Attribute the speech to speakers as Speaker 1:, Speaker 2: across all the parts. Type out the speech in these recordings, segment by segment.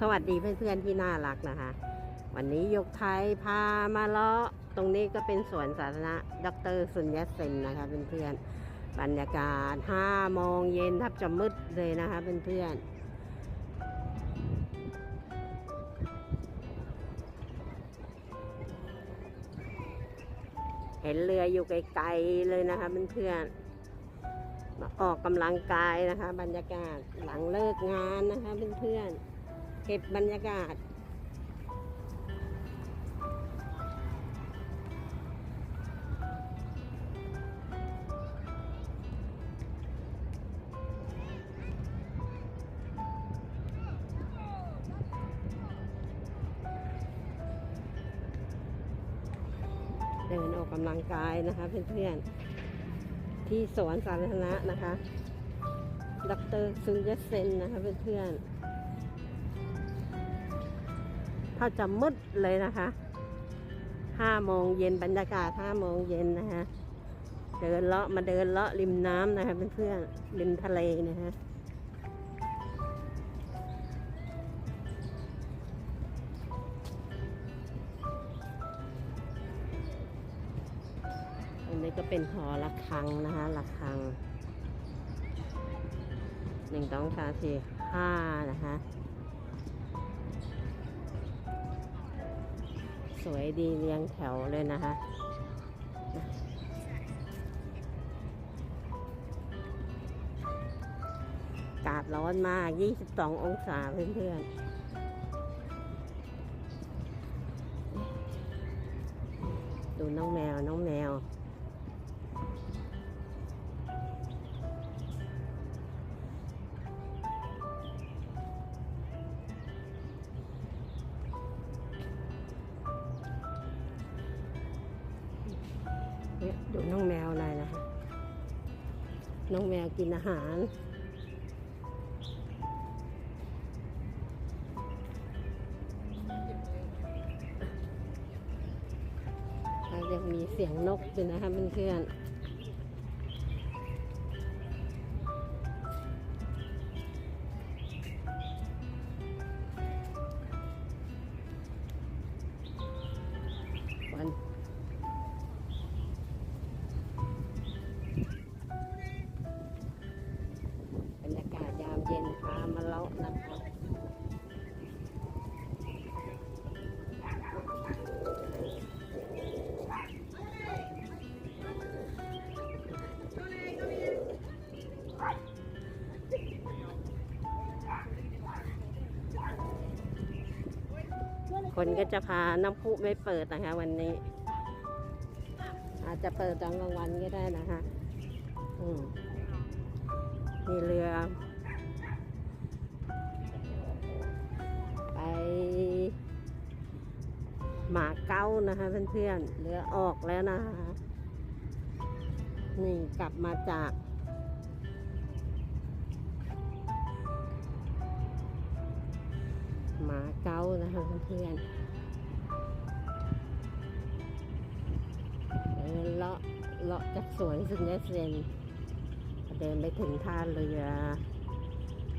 Speaker 1: สวัสดีเพื่อนๆที่น่ารักนะคะ วันนี้ยกไทยพามาเลาะตรงนี้ก็เป็นสวนสาธารณะดรสุญญเซนนะคะเพื่อนๆบรรยากาศ5โมงเย็นทับจะมืดเลยนะคะเพื่อนๆเห็นเรืออยู่ไกลๆเลยนะคะเพื่อนๆมาออกกำลังกายนะคะ บรรยากาศหลังเลิกงานนะคะเพื่อนๆ เก็บบรรยากาศ เดินออกกำลังกายนะคะเพื่อนๆ ที่สวนสาธารณะนะคะ ดรซุนยเซนนะคะเพื่อนๆ ถ้าจะมืดเลยนะคะห้าโมงเย็นบรรยากาศห้าโมงเย็นนะคะเดินเลาะมาเดินเลาะริมน้ำนะคะเพื่อนๆริมทะเลนะคะอันนี้ก็เป็นหอระฆังนะคะระฆังหนึ่งสองสามสี่ห้านะคะ สวยดีเรียงแถวเลยนะคะอากาศร้อนมาก 22 องศาเพื่อนๆดูน้องแมว น้องแมว น้องแมวกินอาหารยังมีเสียงนกอยู่นะคะเพื่อนๆ คนก็จะพาน้ำพุไม่เปิดนะคะ วันนี้ อาจจะเปิดตอนกลางวันก็ได้นะคะอืมมีเรือ ไปหมาเก้านะคะเพื่อนๆเรือออกแล้วนะคะนี่กลับมาจาก มาเก้านะคะเพื่อนเดินเลาะเลาะจากสวนสุนยเซนเดินไปถึงท่าเรือ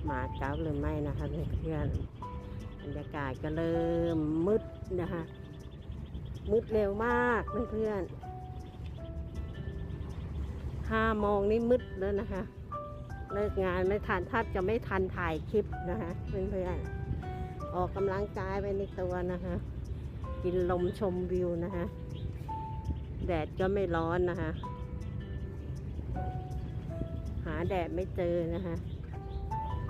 Speaker 1: หมาเก้าหรือไม่นะคะเพื่อนบรรยากาศก็เริ่มมืดนะคะ มืดเร็วมากเพื่อนห้าโมงนี่มืดแล้วนะคะ เลิกงานไม่ทันแทบจะไม่ทันถ่ายคลิปนะคะเพื่อนๆ ออกกำลังกายไปในตัวนะคะ กินลมชมวิวนะคะ แดดก็ไม่ร้อนนะคะ หาแดดไม่เจอนะคะ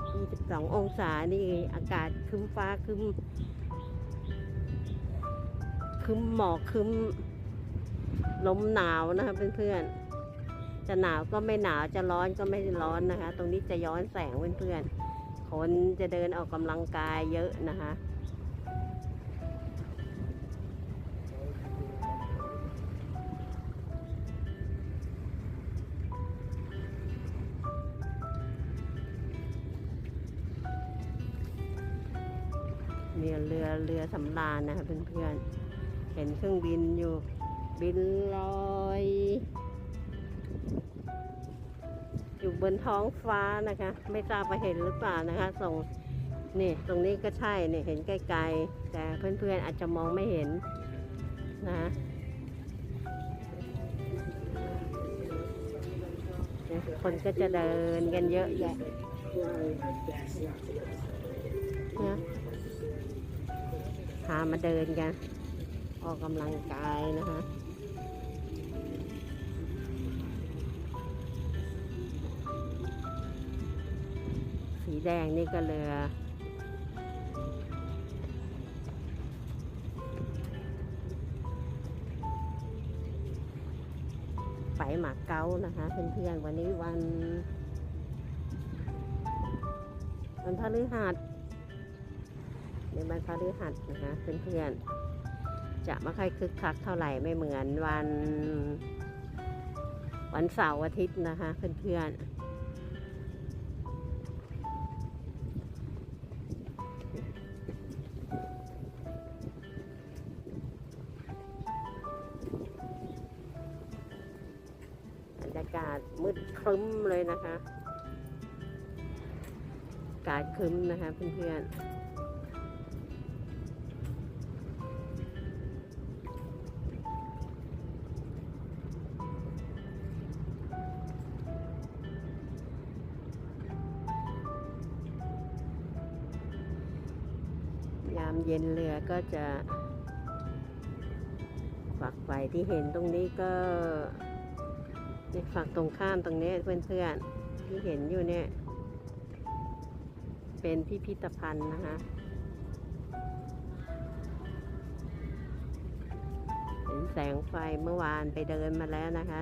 Speaker 1: 22องศานี่อากาศคึ้มฟ้าคึ้มคึ้มหมอกคึ้มลมหนาวนะคะเพื่อนๆจะหนาวก็ไม่หนาวจะร้อนก็ไม่ร้อนนะคะ ตรงนี้จะย้อนแสงเพื่อนๆ คนจะเดินออกกำลังกายเยอะนะคะมีเรือเรือสำราญนะคะเพื่อนๆเห็นเครื่องบินอยู่บินลอย อยู่บนท้องฟ้านะคะ ไม่ทราบว่าเห็นหรือเปล่านะคะส่งนี่ตรงนี้ก็ใช่เนี่ยเห็นไกลๆ แต่เพื่อนๆอาจจะมองไม่เห็นนะคนก็จะเดินกันเยอะแยะนะพามาเดินกัน ออกกำลังกายนะคะ แดงนี่ก็เรือ ไปหมากเก้านะคะเพื่อนๆวันนี้วัน วันพฤหัสในวันพฤหัสนะคะเพื่อนๆจะไม่ค่อยคึกคักเท่าไหร่ไม่เหมือนวัน วันเสาร์อาทิตย์นะคะเพื่อนๆากาศมืดครึ้มเลยนะคะ อากาศครึ้มนะคะเพื่อนๆยามเย็นเรือก็จะฝักไฟที่เห็นตรงนี้ก็ ในฝักตรงข้ามตรงนี้เพื่อนๆที่เห็นอยู่เนี่ย เป็นพิพิธภัณฑ์นะคะเห็นแสงไฟเมื่อวานไปเดินมาแล้วนะคะ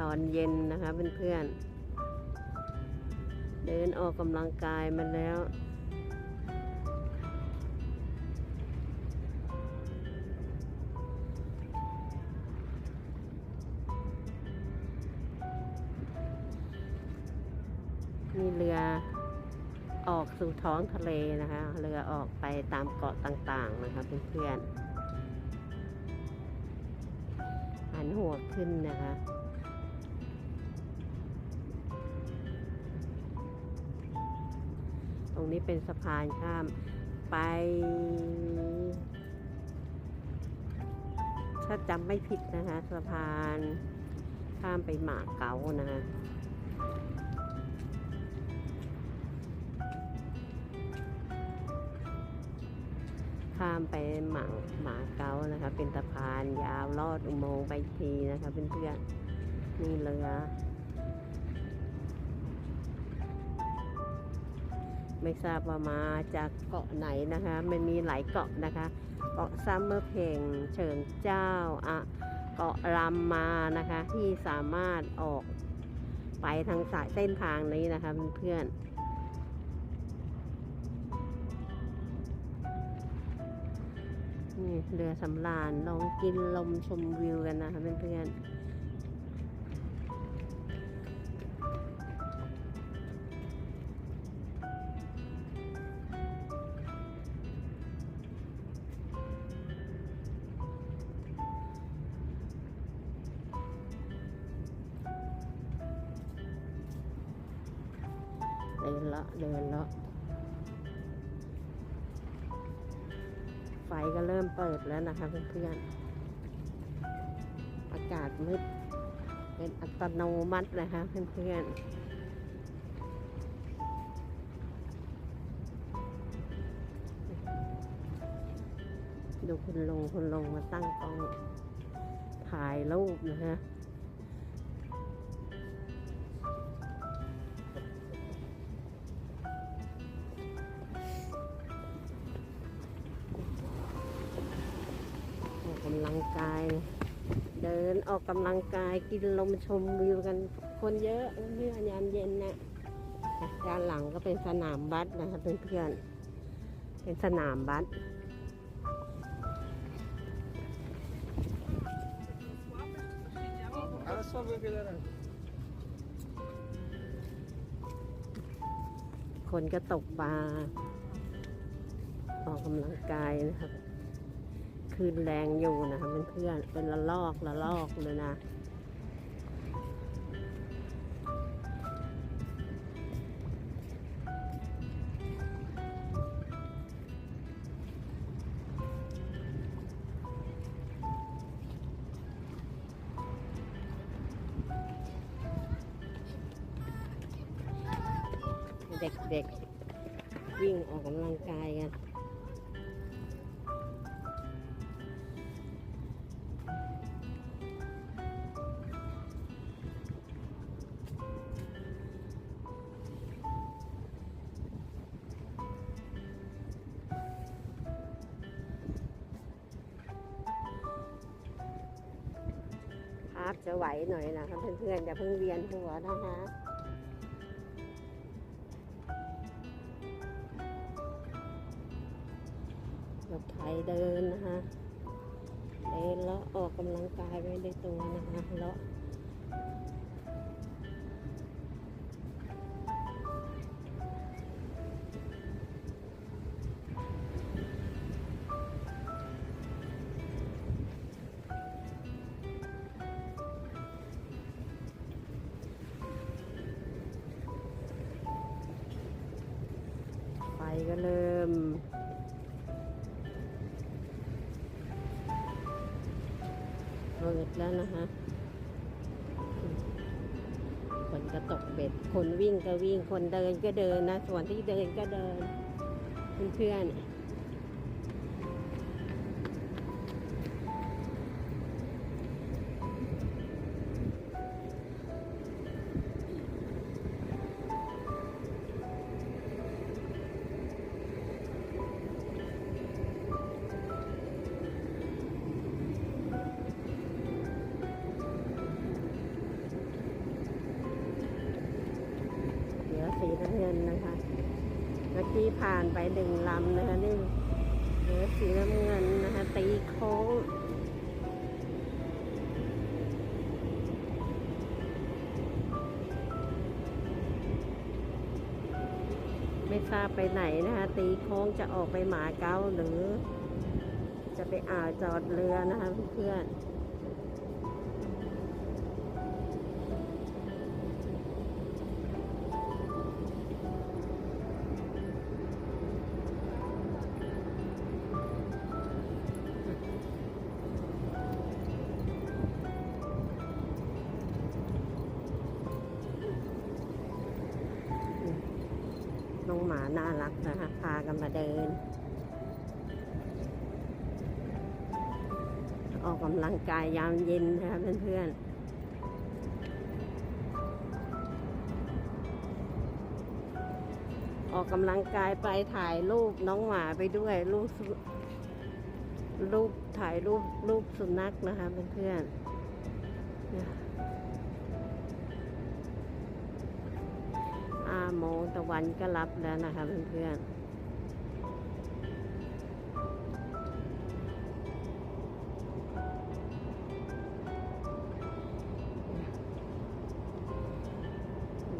Speaker 1: ตอนเย็นนะคะเพื่อนๆเดินออกกำลังกายมาแล้ว นี่เรือออกสู่ท้องทะเลนะคะ เรือออกไปตามเกาะต่างๆนะคะเพื่อนๆหันหัวขึ้นนะคะตรงนี้เป็นสะพานข้ามไป ถ้าจำไม่ผิดนะคะ สะพานข้ามไปหมาเก๋านะคะ ไปหมาหมาเกานะคะ เป็นสะพานยาวลอดอุโมงค์ไปทีนะคะเพื่อนๆนี่เรือไม่ทราบว่ามาจากเกาะไหนนะคะ มันมีหลายเกาะนะคะ เกาะซัมเมอร์เพงเฉิงเจ้าอะเกาะรำมานะคะ ที่สามารถออกไปทางสายเส้นทางนี้นะคะเพื่อนๆ นี่เรือสำราญลองกินลมชมวิวกันนะคะเพื่อนๆ ฟก็เริ่มเปิดแล้วนะคะเพื่อนๆ อากาศมืดเป็นอัตโนมัตินะคะเพื่อนๆดูคุณลงคุณลงมาตั้งกล้องถ่ายรูปนะคะ กาย เดินออกกำลังกายกินลมชมวิวกัน คนเยอะเพื่อนยามเย็นนะอะด้านหลังก็เป็นสนามบัสนะคะเพื่อนๆเป็นสนามบัสคนก็ตกปลาออกกำลังกายนะครับ คืนแรงอยู่นะคะเพื่อนๆเป็นละลอกละลอกเลยนะเด็กๆวิ่งออกกำลังกายกัน ภาพจะไหวหน่อยนะคะเพื่อนๆอย่าเพิ่งเวียนหัวนะคะยกไถเดินนะคะเดินแล้วออกกำลังกายไปในตัวนะคะแล้ว ก็เริ่ม เปิดแล้วนะคะคนก็ตกเบ็ด คนวิ่งก็วิ่ง คนเดินก็เดินนะ ส่วนที่เดินก็เดิน เพื่อนๆ เมื่ผ่านไปหนึ่งลำนะคะนี่เหลือสีน้ำเงินนะคะตีโค้งไม่ทราบไปไหนนะคะตีโค้งจะออกไปหมาเก้าหรือ จะไปอ่าวจอดเรือนะคะเพื่อนๆ น้องหมาน่ารักนะคะพากันมาเดิน ออกกำลังกายยามเย็นนะคะเพื่อนๆออกกำลังกายไปถ่ายรูปน้องหมาไปด้วยรูปรูปถ่ายรูปรูปสุนัขนะคะเพื่อนๆ ห้าโมงตะวันก็รับแล้วนะคะเพื่อนๆ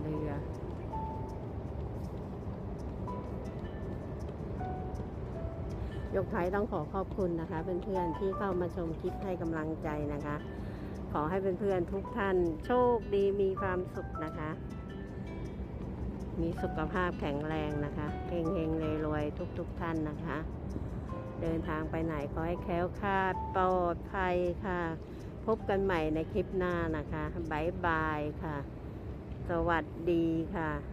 Speaker 1: เรือยกไทยต้องขอขอบคุณนะคะเพื่อนๆที่เข้ามาชมคลิปให้กำลังใจนะคะ ขอให้เพื่อนๆทุกท่านโชคดีมีความสุขนะคะ มีสุขภาพแข็งแรงนะคะเฮงเฮงๆรวยๆทุกๆท่านนะคะ เดินทางไปไหนขอให้แคล้วคลาดปลอดภัยค่ะ พบกันใหม่ในคลิปหน้านะคะบายบายค่ะ สวัสดีค่ะ